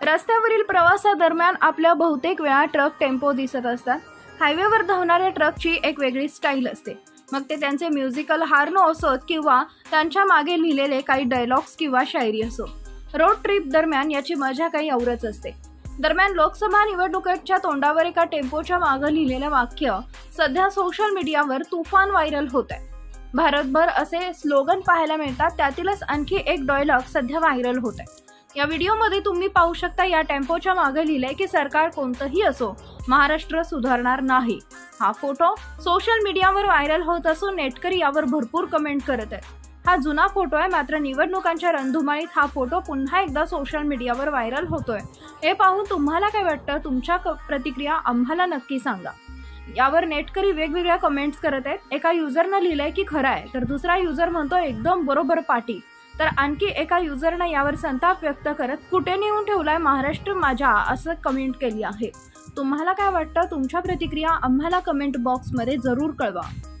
रस्त्यावरील प्रवासादरम्यान आपल्या बहुतेक वेळा ट्रक टेम्पो दिसत असतात. हायवेवर धावणाऱ्या ट्रकची एक वेगळी स्टाईल असते. मग ते त्यांचे म्युझिकल हार्नो असोत किंवा त्यांच्या मागे लिहिलेले काही डायलॉग्स किंवा शायरी असो. रोड ट्रिप दरम्यान याची मजा काही औरच असते. दरम्यान लोकसभा निवडणुकीच्या तोंडावर एका टेम्पोच्या मागं लिहिलेलं वाक्य सध्या सोशल मीडियावर तुफान व्हायरल होत आहे भारतभर असे स्लोगन पाहायला मिळतात त्यातीलच आणखी एक डायलॉग सध्या व्हायरल होत आहे या व्हिडिओमध्ये तुम्ही पाहू शकता या टेम्पोच्या मागे लिहिलंय की सरकार कोणतंही असो महाराष्ट्र सुधारणार नाही. हा फोटो सोशल मीडियावर व्हायरल होत असून नेटकरी यावर भरपूर कमेंट करत आहेत. हा जुना फोटो आहे मात्र निवडणुकांच्या रणधुमाळीत हा फोटो पुन्हा एकदा सोशल मीडियावर व्हायरल होतोय. हे पाहून तुम्हाला काय वाटतं? तुमच्या क- प्रतिक्रिया आम्हाला नक्की सांगा. यावर नेटकरी वेगवेगळ्या कमेंट्स करत आहेत. एका युजरनं लिहिलंय की खरं आहे तर दुसरा युजर म्हणतो एकदम बरोबर पाटी. तर आणखी एका युजरनं यावर संताप व्यक्त करत कुठे नेऊन ठेवलाय महाराष्ट्र माझ्या? असं कमेंट केली आहे. तुम्हाला काय वाटतं? तुमच्या प्रतिक्रिया आम्हाला कमेंट बॉक्समध्ये जरूर कळवा.